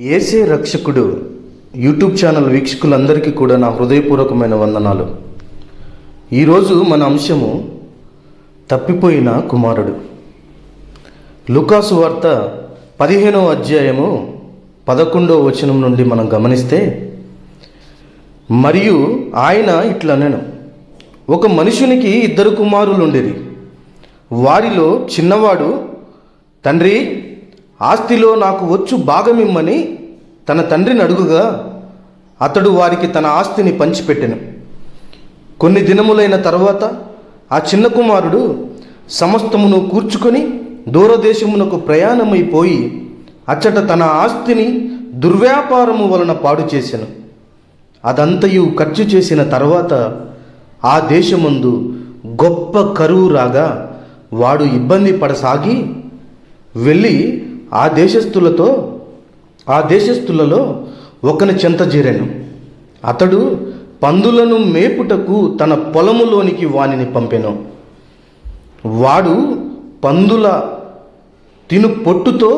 ఏసే రక్షకుడు YouTube channel వీక్షకులందరికీ కూడా నా హృదయపూర్వకమైన వందనాలు. ఈరోజు మన అంశము తప్పిపోయిన కుమారుడు. లుకాసు వార్త పదిహేనవ అధ్యాయము పదకొండవ వచనం నుండి మనం గమనిస్తే మరియు ఆయన ఇట్లా నేను ఒక మనుషునికి ఇద్దరు కుమారులు ఉండేది వారిలో చిన్నవాడు తండ్రి ఆస్తిలో నాకు వచ్చు భాగమిమ్మని తన తండ్రిని అడుగుగా అతడు వారికి తన ఆస్తిని పంచిపెట్టెను. కొన్ని దినములైన తర్వాత ఆ చిన్న కుమారుడు సమస్తమును కూర్చుకొని దూరదేశమునకు ప్రయాణమైపోయి అచ్చట తన ఆస్తిని దుర్వ్యాపారము వలన పాడు చేసెను. అదంతయు ఖర్చు చేసిన తర్వాత ఆ దేశమందు గొప్ప కరువు రాగా వాడు ఇబ్బంది పడసాగి వెళ్ళి ఆ దేశస్థులతో ఆ దేశస్థులలో ఒకని చెంత చేరాను అతడు పందులను మేపుటకు తన పొలములోనికి వానిని పంపెను. వాడు పందుల తిను పొట్టుతో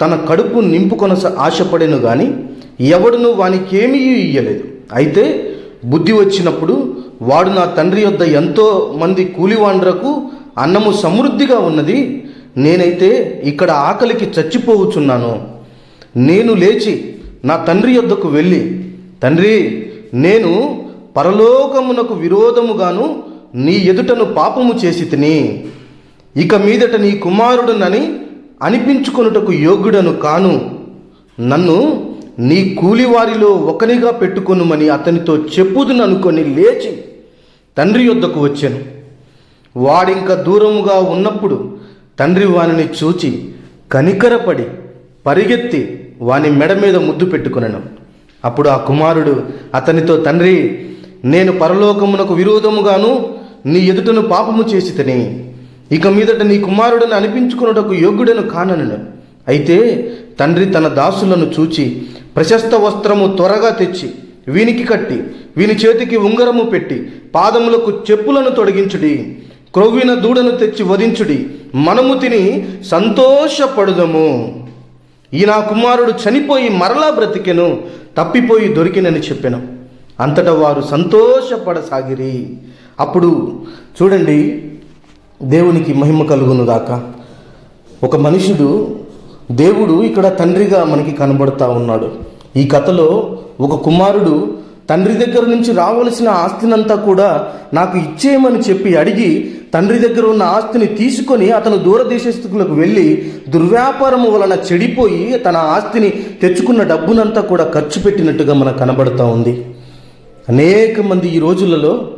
తన కడుపు నింపుకొన ఆశపడెను గాని ఎవడును వానికేమీ ఇయ్యలేదు. అయితే బుద్ధి వచ్చినప్పుడు వాడు నా తండ్రి యొద్ద ఎంతో మంది కూలివాండ్రకు అన్నము సమృద్ధిగా ఉన్నది నేనైతే ఇక్కడ ఆకలికి చచ్చిపోవచ్చున్నాను. నేను లేచి నా తండ్రి యొద్దకు వెళ్ళి తండ్రి నేను పరలోకమునకు విరోధముగాను నీ ఎదుటను పాపము చేసి తిని ఇక మీదట నీ కుమారుడునని అనిపించుకొనుటకు యోగ్యుడను కాను. నన్ను నీ కూలివారిలో ఒకనిగా పెట్టుకొనుమని అతనితో చెప్పుదును అనుకొని లేచి తండ్రి యొద్దకు వచ్చాను. వాడింక దూరముగా ఉన్నప్పుడు తండ్రి వానిని చూచి కనికరపడి పరిగెత్తి వాని మెడ మీద ముద్దు పెట్టుకున్నాను అప్పుడు ఆ కుమారుడు అతనితో తండ్రి నేను పరలోకమునకు విరోధముగాను నీ ఎదుటను పాపము చేసి తిని ఇక మీదట నీ కుమారుడని అనిపించుకున్నటకు యోగ్యుడను కానను అయితే తండ్రి తన దాసులను చూచి ప్రశస్త వస్త్రము త్వరగా తెచ్చి వీనికి కట్టి వీని చేతికి ఉంగరము పెట్టి పాదములకు చెప్పులను తొడిగించుడి. క్రొవ్విన దూడను తెచ్చి వధించుడి. మనము తిని సంతోషపడుదము. ఈ నా కుమారుడు చనిపోయి మరలా బ్రతికెను తప్పిపోయి దొరికినని చెప్పాను. అంతటా వారు సంతోషపడసాగిరి. అప్పుడు చూడండి దేవునికి మహిమ కలుగును గాక. ఒక మనుషుడు దేవుడు ఇక్కడ తండ్రిగా మనకి కనబడుతూ ఉన్నాడు. ఈ కథలో ఒక కుమారుడు తండ్రి దగ్గర నుంచి రావలసిన ఆస్తినంతా కూడా నాకు ఇచ్చేయమని చెప్పి అడిగి తండ్రి దగ్గర ఉన్న ఆస్తిని తీసుకొని అతను దూరదేశస్తులకు వెళ్ళి దుర్వ్యాపారము వలన చెడిపోయి తన ఆస్తిని తెచ్చుకున్న డబ్బునంతా కూడా ఖర్చు పెట్టినట్టుగా మనకు కనబడుతూ ఉంది. అనేక మంది ఈ రోజులలో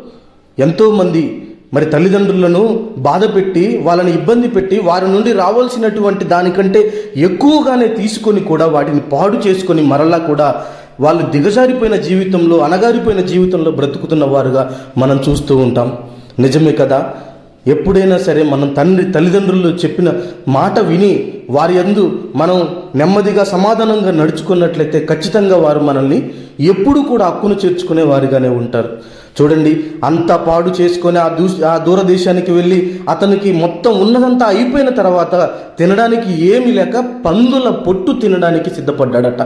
ఎంతోమంది మరి తల్లిదండ్రులను బాధ పెట్టి వాళ్ళని ఇబ్బంది పెట్టి వారి నుండి రావాల్సినటువంటి దానికంటే ఎక్కువగానే తీసుకొని కూడా వాటిని పాడు చేసుకొని మరలా కూడా వాళ్ళు దిగజారిపోయిన జీవితంలో అనగారిపోయిన జీవితంలో బ్రతుకుతున్న వారుగా మనం చూస్తూ ఉంటాం. నిజమే కదా? ఎప్పుడైనా సరే మనం తండ్రి తల్లిదండ్రులు చెప్పిన మాట విని వారి యందు మనం నెమ్మదిగా సమాధానంగా నడుచుకున్నట్లయితే ఖచ్చితంగా వారు మనల్ని ఎప్పుడు కూడా హక్కును చేర్చుకునే వారిగానే ఉంటారు. చూడండి అంత పాడు చేసుకొని ఆ దూ ఆ దూరదేశానికి వెళ్ళి అతనికి మొత్తం ఉన్నదంతా అయిపోయిన తర్వాత తినడానికి ఏమి లేక పందుల పొట్టు తినడానికి సిద్ధపడ్డాడట.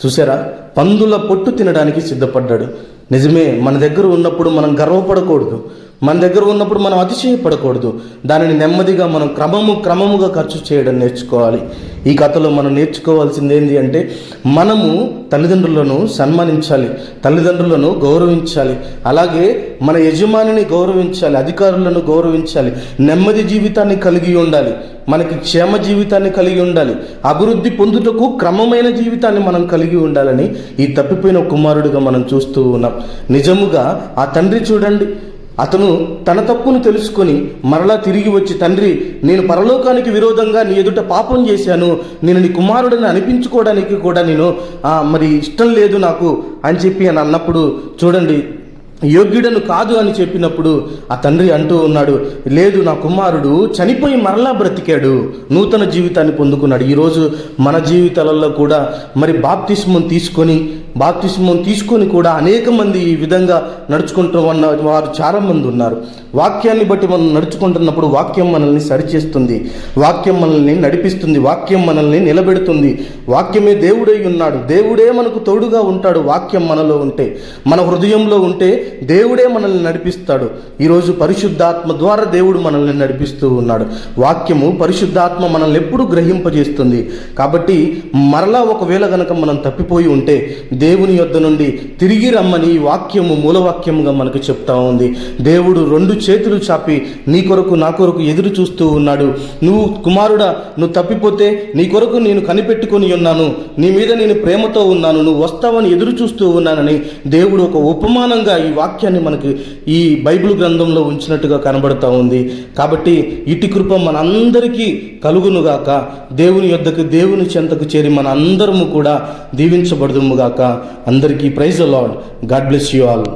చూసారా? పందుల పొట్టు తినడానికి సిద్ధపడ్డాడు. నిజమే మన దగ్గర ఉన్నప్పుడు మనం గర్వపడకూడదు. మన దగ్గర ఉన్నప్పుడు మనం అతిశయపడకూడదు. దానిని నెమ్మదిగా మనం క్రమము క్రమముగా ఖర్చు చేయడం నేర్చుకోవాలి. ఈ కథలో మనం నేర్చుకోవాల్సింది ఏంటి అంటే మనము తల్లిదండ్రులను సన్మానించాలి తల్లిదండ్రులను గౌరవించాలి అలాగే మన యజమానిని గౌరవించాలి అధికారులను గౌరవించాలి నెమ్మది జీవితాన్ని కలిగి ఉండాలి మనకి క్షేమ జీవితాన్ని కలిగి ఉండాలి అభివృద్ధి పొందుటకు క్రమమైన జీవితాన్ని మనం కలిగి ఉండాలని ఈ తప్పిపోయిన కుమారుడిగా మనం చూస్తూ ఉన్నాం. నిజముగా ఆ తండ్రి చూడండి అతను తన తప్పును తెలుసుకొని మరలా తిరిగి వచ్చి తండ్రి నేను పరలోకానికి విరోధంగా నీ ఎదుట పాపం చేశాను. నేను నీ కుమారుడిని అనిపించుకోవడానికి కూడా నేను మరి ఇష్టం లేదు నాకు అని చెప్పి అని అన్నప్పుడు చూడండి యోగ్యుడను కాదు అని చెప్పినప్పుడు ఆ తండ్రి అంటూ ఉన్నాడు లేదు నా కుమారుడు చనిపోయి మరలా బ్రతికాడు. నూతన జీవితాన్ని పొందుకున్నాడు. ఈరోజు మన జీవితాలలో కూడా మరి బాప్తిస్మం తీసుకొని బాప్తిస్మం తీసుకొని కూడా అనేక మంది ఈ విధంగా నడుచుకుంటూ ఉన్న వారు చాలా మంది ఉన్నారు. వాక్యాన్ని బట్టి మనం నడుచుకుంటున్నప్పుడు వాక్యం మనల్ని సరిచేస్తుంది. వాక్యం మనల్ని నడిపిస్తుంది. వాక్యం మనల్ని నిలబెడుతుంది. వాక్యమే దేవుడై ఉన్నాడు. దేవుడే మనకు తోడుగా ఉంటాడు. వాక్యం మనలో ఉంటే మన హృదయంలో ఉంటే దేవుడే మనల్ని నడిపిస్తాడు. ఈరోజు పరిశుద్ధాత్మ ద్వారా దేవుడు మనల్ని నడిపిస్తూ ఉన్నాడు. వాక్యము పరిశుద్ధాత్మ మనల్ని ఎప్పుడు గ్రహింపజేస్తుంది. కాబట్టి మరలా ఒకవేళ గనక మనం తప్పిపోయి ఉంటే దేవుని యొద్ద నుండి తిరిగి రమ్మని ఈ వాక్యము మూలవాక్యముగా మనకు చెప్తా ఉంది. దేవుడు రెండు చేతులు చాపి నీ కొరకు నా కొరకు ఎదురు చూస్తూ ఉన్నాడు. నువ్వు కుమారుడా నువ్వు తప్పిపోతే నీ కొరకు నేను కనిపెట్టుకొని ఉన్నాను. నీ మీద నేను ప్రేమతో ఉన్నాను. నువ్వు వస్తావని ఎదురు చూస్తూ ఉన్నానని దేవుడు ఒక ఉపమానంగా ఈ వాక్యాన్ని మనకి ఈ బైబిల్ గ్రంథంలో ఉంచినట్టుగా కనబడుతూ ఉంది. కాబట్టి ఇటు కృప మనందరికీ కలుగునుగాక. దేవుని యొద్దకు దేవుని చెంతకు చేరి మన అందరము కూడా దీవించబడదుముగాక. అందరికీ praise lord god bless you all.